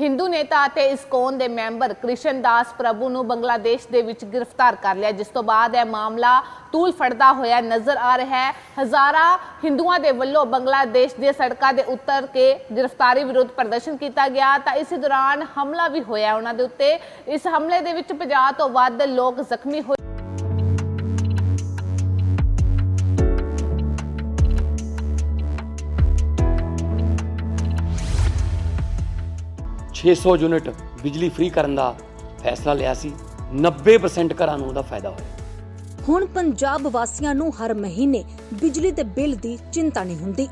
ਹਿੰਦੂ ਨੇਤਾ ਅਤੇ ਇਸਕੋਨ ਦੇ ਮੈਂਬਰ ਕ੍ਰਿਸ਼ਨ ਦਾਸ ਪ੍ਰਭੂ ਨੂੰ ਬੰਗਲਾਦੇਸ਼ ਦੇ ਵਿੱਚ ਗ੍ਰਿਫਤਾਰ ਕਰ ਲਿਆ, ਜਿਸ ਤੋਂ ਬਾਅਦ ਇਹ ਮਾਮਲਾ ਤੂਲ ਫੜਦਾ ਹੋਇਆ ਨਜ਼ਰ ਆ ਰਿਹਾ ਹੈ। ਹਜ਼ਾਰਾਂ ਹਿੰਦੂਆਂ ਦੇ ਵੱਲੋਂ ਬੰਗਲਾਦੇਸ਼ ਦੀਆਂ ਸੜਕਾਂ ਦੇ ਉੱਤਰ ਕੇ ਗ੍ਰਿਫਤਾਰੀ ਵਿਰੁੱਧ ਪ੍ਰਦਰਸ਼ਨ ਕੀਤਾ ਗਿਆ, ਤਾਂ ਇਸ ਦੌਰਾਨ ਹਮਲਾ ਵੀ ਹੋਇਆ ਉਹਨਾਂ ਦੇ ਉੱਤੇ। ਇਸ ਹਮਲੇ ਦੇ ਵਿੱਚ 50 ਤੋਂ ਵੱਧ ਲੋਕ ਜ਼ਖਮੀ ਹੋਏ। 600 ਯੂਨਿਟ ਬਿਜਲੀ ਫ੍ਰੀ ਕਰਨ ਦਾ ਫੈਸਲਾ ਲਿਆ ਸੀ। 90% ਘਰਾਂ ਨੂੰ ਉਹਦਾ ਫਾਇਦਾ ਹੋਇਆ। ਹੁਣ ਪੰਜਾਬ ਵਾਸੀਆਂ ਨੂੰ ਹਰ ਮਹੀਨੇ ਬਿਜਲੀ ਦੇ ਬਿੱਲ ਦੀ ਚਿੰਤਾ ਨਹੀਂ ਹੁੰਦੀ।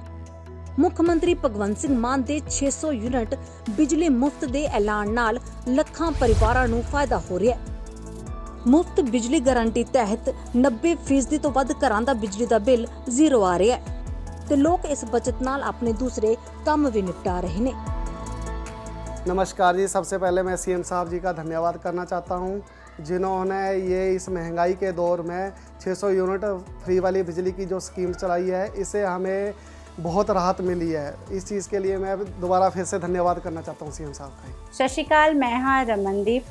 ਮੁੱਖ ਮੰਤਰੀ ਭਗਵੰਤ ਸਿੰਘ ਮਾਨ ਦੇ 600 ਯੂਨਿਟ ਬਿਜਲੀ ਮੁਫਤ ਦੇ ਐਲਾਨ ਨਾਲ ਲੱਖਾਂ ਪਰਿਵਾਰਾਂ ਨੂੰ ਫਾਇਦਾ ਹੋ ਰਿਹਾ ਹੈ। ਮੁਫਤ ਬਿਜਲੀ ਗਾਰੰਟੀ ਤਹਿਤ 90% ਤੋਂ ਵੱਧ ਘਰਾਂ ਦਾ ਬਿਜਲੀ ਦਾ ਬਿੱਲ ਜ਼ੀਰੋ ਆ ਰਿਹਾ ਹੈ ਤੇ ਲੋਕ ਇਸ ਬਚਤ ਨਾਲ ਆਪਣੇ ਦੂਸਰੇ ਕੰਮ ਵੀ ਨਿਪਟਾ ਰਹੇ ਨੇ। नमस्कार जी सबसे पहले मैं सीएम साहब जी का धन्यवाद करना चाहता हूं जिन्होंने ये इस महंगाई के दौर में 600 यूनिट फ्री वाली बिजली की जो स्कीम चलाई है इससे हमें बहुत राहत मिली है इस चीज़ के लिए मैं दोबारा फिर से धन्यवाद करना चाहता हूं सीएम साहब का ਸਤਿ ਸ਼੍ਰੀ ਅਕਾਲ ਮੈਂ ਹਾਂ ਰਮਨਦੀਪ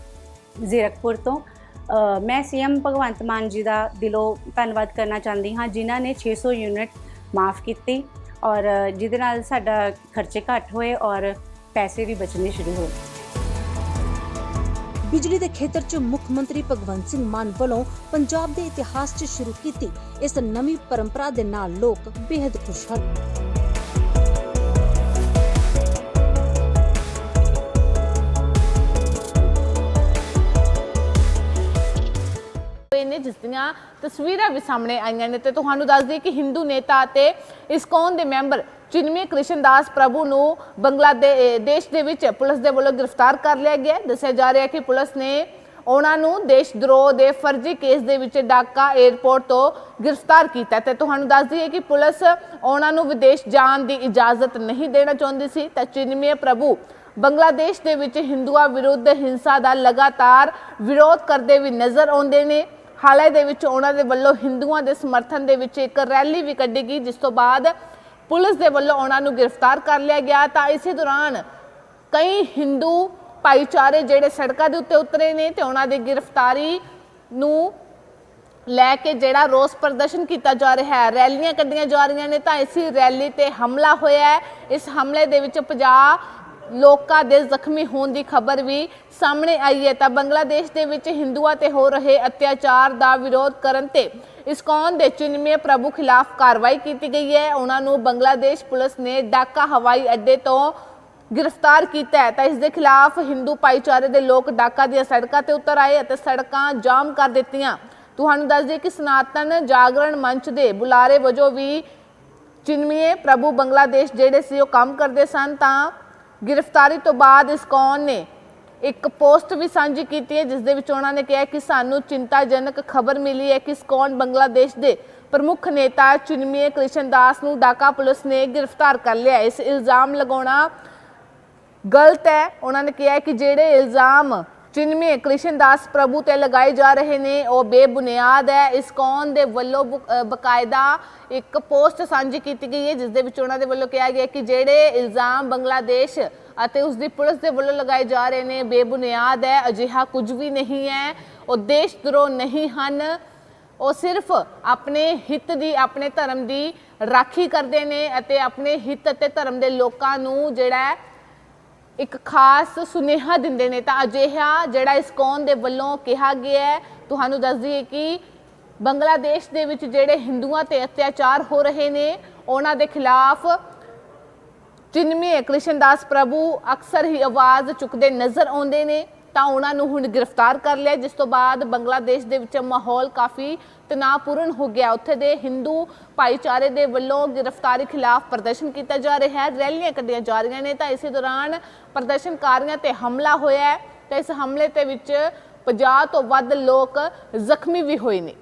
ਜ਼ੀਰਕਪੁਰ ਤੋਂ ਅ, ਮੈਂ ਸੀਐਮ ਭਗਵੰਤ ਮਾਨ ਜੀ ਦਾ ਦਿਲੋਂ ਧੰਨਵਾਦ ਕਰਨਾ ਚਾਹੁੰਦੀ ਹਾਂ ਜਿਨ੍ਹਾਂ ਨੇ 600 ਯੂਨਿਟ ਮਾਫ ਕੀਤੀ ਔਰ ਅ, ਜਿਹਦੇ ਨਾਲ ਸਾਡਾ ਖਰਚੇ ਘੱਟ ਹੋਏ ਔਰ ਪੈਸੇ ਵੀ ਬਚਣੇ ਸ਼ੁਰੂ ਹੋਏ ਬਿਜਲੀ ਦੇ ਖੇਤਰ 'ਚ ਮੁੱਖ ਮੰਤਰੀ ਭਗਵੰਤ ਸਿੰਘ ਮਾਨ ਵੱਲੋਂ ਪੰਜਾਬ ਦੇ ਇਤਿਹਾਸ 'ਚ ਸ਼ੁਰੂ ਕੀਤੀ ਇਸ ਨਵੀਂ ਪਰੰਪਰਾ ਦੇ ਨਾਲ ਲੋਕ ਬੇहद ਖੁਸ਼ ਹਨ। ਨੇ ਜਿਸ ਦੀਆਂ ਤਸਵੀਰਾਂ ਵੀ ਸਾਹਮਣੇ ਆਈਆਂ ਨੇ ਤੇ ਤੁਹਾਨੂੰ ਦੱਸ ਦਈਏ ਕਿ ਹਿੰਦੂ ਨੇਤਾ ਅਤੇ ਇਸਕੌਨ ਦੇ ਮੈਂਬਰ ਚਿਨਮੇ ਕ੍ਰਿਸ਼ਨਦਾਸ ਪ੍ਰਭੂ ਨੂੰ ਬੰਗਲਾਦੇਸ਼ ਦੇ ਵਿੱਚ ਪੁਲਿਸ ਦੇ ਵੱਲੋਂ ਗ੍ਰਿਫਤਾਰ ਕਰ ਲਿਆ ਗਿਆ। ਦੱਸਿਆ ਜਾ ਰਿਹਾ ਹੈ ਕਿ ਪੁਲਿਸ ਨੇ ਉਹਨਾਂ ਨੂੰ ਦੇਸ਼ ਦਰੋਹ ਦੇ ਫਰਜ਼ੀ ਕੇਸ ਦੇ ਵਿੱਚ ਡਾਕਾ 에ਅਰਪੋਰਟ ਤੋਂ ਗ੍ਰਿਫਤਾਰ ਕੀਤਾ ਹੈ ਤੇ ਤੁਹਾਨੂੰ ਦੱਸ ਦਈਏ ਕਿ ਪੁਲਿਸ ਉਹਨਾਂ ਨੂੰ ਵਿਦੇਸ਼ ਜਾਣ ਦੀ ਇਜਾਜ਼ਤ ਨਹੀਂ ਦੇਣਾ ਚਾਹੁੰਦੀ ਸੀ। ਤਾਂ ਚਿਨਮੇ ਪ੍ਰਭੂ ਬੰਗਲਾਦੇਸ਼ ਦੇ ਵਿੱਚ ਹਿੰਦੂਆਂ ਵਿਰੁੱਧ ਹਿੰਸਾ ਦਾ ਲਗਾਤਾਰ ਵਿਰੋਧ ਕਰਦੇ ਵੀ ਨਜ਼ਰ ਆਉਂਦੇ ਨੇ। ਹਾਲੇ ਦੇ ਵਿੱਚ ਉਹਨਾਂ ਦੇ ਵੱਲੋਂ ਹਿੰਦੂਆਂ ਦੇ ਸਮਰਥਨ ਦੇ ਵਿੱਚ ਇੱਕ ਰੈਲੀ ਵੀ ਕੱਢੀ ਗਈ, ਜਿਸ ਤੋਂ ਬਾਅਦ ਪੁਲਿਸ ਦੇ ਵੱਲੋਂ ਉਹਨਾਂ ਨੂੰ ਗ੍ਰਿਫਤਾਰ ਕਰ ਲਿਆ ਗਿਆ। ਤਾਂ ਇਸੇ ਦੌਰਾਨ ਕਈ ਹਿੰਦੂ ਭਾਈਚਾਰੇ ਜਿਹੜੇ ਸੜਕਾਂ ਦੇ ਉੱਤੇ ਉਤਰੇ ਨੇ ਤੇ ਉਹਨਾਂ ਦੀ ਗ੍ਰਿਫਤਾਰੀ ਨੂੰ ਲੈ ਕੇ ਜਿਹੜਾ ਰੋਸ ਪ੍ਰਦਰਸ਼ਨ ਕੀਤਾ ਜਾ ਰਿਹਾ ਹੈ, ਰੈਲੀਆਂ ਕੱਢੀਆਂ ਜਾ ਰਹੀਆਂ ਨੇ। ਤਾਂ ਇਸੇ ਰੈਲੀ ਤੇ ਹਮਲਾ ਹੋਇਆ ਹੈ। ਇਸ ਹਮਲੇ ਦੇ ਵਿੱਚ 50 ਲੋਕਾਂ ਦੇ ਜ਼ਖਮੀ ਹੋਣ ਦੀ ਖਬਰ ਵੀ ਸਾਹਮਣੇ ਆਈ ਹੈ। ਤਾਂ ਬੰਗਲਾਦੇਸ਼ ਦੇ ਵਿੱਚ ਹਿੰਦੂਆਂ ਤੇ ਹੋ ਰਹੇ ਅਤਿਆਚਾਰ ਦਾ ਵਿਰੋਧ ਕਰਨ ਤੇ ਇਸਕੌਨ ਦੇ ਚਿਨਮੇ ਪ੍ਰਭੂ ਖਿਲਾਫ ਕਾਰਵਾਈ ਕੀਤੀ ਗਈ ਹੈ। ਉਹਨਾਂ ਨੂੰ ਬੰਗਲਾਦੇਸ਼ ਪੁਲਿਸ ਨੇ ਢਾਕਾ ਹਵਾਈ ਅੱਡੇ ਤੋਂ ਗ੍ਰਿਫਤਾਰ ਕੀਤਾ ਹੈ। ਤਾਂ ਇਸ ਦੇ ਖਿਲਾਫ ਹਿੰਦੂ ਭਾਈਚਾਰੇ ਦੇ ਲੋਕ ਡਾਕਾ ਦੀਆਂ ਸੜਕਾਂ ਤੇ ਉਤਰ ਆਏ ਅਤੇ ਸੜਕਾਂ ਜਾਮ ਕਰ ਦਿੱਤੀਆਂ। ਤੁਹਾਨੂੰ ਦੱਸ ਦਈਏ ਕਿ ਸਨਾਤਨ ਜਾਗਰਣ ਮੰਚ ਦੇ ਬੁਲਾਰੇ ਵਜੋਂ ਵੀ ਚਿਨਮੀਏ ਪ੍ਰਭੂ ਬੰਗਲਾਦੇਸ਼ ਜਿਹੜੇ ਸੀ ਉਹ ਕੰਮ ਕਰਦੇ ਸਨ, ਤਾਂ ਗ੍ਰਿਫਤਾਰੀ ਤੋਂ ਬਾਅਦ ਇਸਕੌਨ ਨੇ ਇੱਕ ਪੋਸਟ ਵੀ ਸਾਂਝੀ ਕੀਤੀ ਹੈ, ਜਿਸ ਦੇ ਵਿੱਚ ਉਹਨਾਂ ਨੇ ਕਿਹਾ ਕਿ ਸਾਨੂੰ ਚਿੰਤਾਜਨਕ ਖਬਰ ਮਿਲੀ ਹੈ ਕਿ ਇਸਕੌਨ ਬੰਗਲਾਦੇਸ਼ ਦੇ ਪ੍ਰਮੁੱਖ ਨੇਤਾ ਚਿਨਮੀਏ ਕ੍ਰਿਸ਼ਨ ਦਾਸ ਨੂੰ ਢਾਕਾ ਪੁਲਿਸ ਨੇ ਗ੍ਰਿਫਤਾਰ ਕਰ ਲਿਆ ਇਸ ਇਲਜ਼ਾਮ ਲਗਾਉਣਾ ਗਲਤ ਹੈ। ਉਹਨਾਂ ਨੇ ਕਿਹਾ ਕਿ ਜਿਹੜੇ ਇਲਜ਼ਾਮ ਚਿਨਮੇ ਕ੍ਰਿਸ਼ਨ ਦਾਸ ਪ੍ਰਭੂ ਤੇ ਲਗਾਏ ਜਾ ਰਹੇ ਨੇ ਉਹ ਬੇਬੁਨਿਆਦ ਹੈ। ਇਸ ਕੌਨ ਦੇ ਵੱਲੋਂ ਬੁ- ਅ, ਬਕਾਇਦਾ ਇੱਕ ਪੋਸਟ ਸਾਂਝੀ ਕੀਤੀ ਗਈ ਹੈ ਜਿਸ ਦੇ ਵਿੱਚ ਉਹਨਾਂ ਦੇ ਵੱਲੋਂ ਕਿਹਾ ਗਿਆ ਕਿ ਜਿਹੜੇ ਇਲਜ਼ਾਮ ਬੰਗਲਾਦੇਸ਼ ਅਤੇ ਉਸ ਦੀ ਪੁਲਿਸ ਦੇ ਵੱਲੋਂ ਲਗਾਏ ਜਾ ਰਹੇ ਨੇ ਬੇਬੁਨਿਆਦ ਹੈ ਅਜਿਹਾ ਕੁਝ ਵੀ ਨਹੀਂ ਹੈ। ਉਹ ਦੇਸ਼ ਦਰੋਹ ਨਹੀਂ ਹਨ। ਉਹ ਸਿਰਫ ਆਪਣੇ ਹਿੱਤ ਦੀ ਆਪਣੇ ਧਰਮ ਦੀ ਰਾਖੀ ਕਰਦੇ ਨੇ ਅਤੇ ਆਪਣੇ ਹਿੱਤ ਅਤੇ ਧਰਮ ਦੇ ਲੋਕਾਂ ਨੂੰ ਜਿਹੜਾ ਇੱਕ ਖਾਸ ਸੁਨੇਹਾ ਦਿੰਦੇ ਨੇ। ਤਾਂ ਅਜਿਹਾ ਜਿਹੜਾ ਇਸ ਕੌਨ ਦੇ ਵੱਲੋਂ ਕਿਹਾ ਗਿਆ ਹੈ, ਤੁਹਾਨੂੰ ਦੱਸ ਦਈਏ ਕਿ ਬੰਗਲਾਦੇਸ਼ ਦੇ ਵਿੱਚ ਜਿਹੜੇ ਹਿੰਦੂਆਂ ਤੇ ਅਤਿਆਚਾਰ ਹੋ ਰਹੇ ਨੇ, ਉਹਨਾਂ ਦੇ ਖਿਲਾਫ ਚਿਨਮੇ ਕ੍ਰਿਸ਼ਨਦਾਸ ਪ੍ਰਭੂ ਅਕਸਰ ਹੀ ਆਵਾਜ਼ ਚੁੱਕਦੇ ਨਜ਼ਰ ਆਉਂਦੇ ਨੇ। ਤਾਂ ਉਹਨਾਂ ਨੂੰ ਹੁਣ ਗ੍ਰਿਫਤਾਰ ਕਰ ਲਿਆ। ਜਿਸ ਤੋਂ ਬਾਅਦ ਬੰਗਲਾਦੇਸ਼ ਦੇ ਵਿੱਚ ਮਾਹੌਲ ਕਾਫੀ ਤਣਾਅਪੂਰਨ ਹੋ ਗਿਆ। ਉੱਥੇ ਦੇ ਹਿੰਦੂ ਭਾਈਚਾਰੇ ਦੇ ਵੱਲੋਂ ਗ੍ਰਿਫਤਾਰੀ ਖਿਲਾਫ ਪ੍ਰਦਰਸ਼ਨ ਕੀਤਾ ਜਾ ਰਿਹਾ ਹੈ। ਰੈਲੀਆਂ ਕੱਢੀਆਂ ਜਾ ਰਹੀਆਂ ਨੇ। ਤਾਂ ਇਸੇ ਦੌਰਾਨ ਪ੍ਰਦਰਸ਼ਨਕਾਰੀਆਂ ਤੇ ਹਮਲਾ ਹੋਇਆ ਹੈ। ਤਾਂ ਇਸ ਹਮਲੇ ਤੇ ਵਿੱਚ 50 ਤੋਂ ਵੱਧ ਲੋਕ ਜ਼ਖਮੀ ਵੀ ਹੋਏ ਨੇ।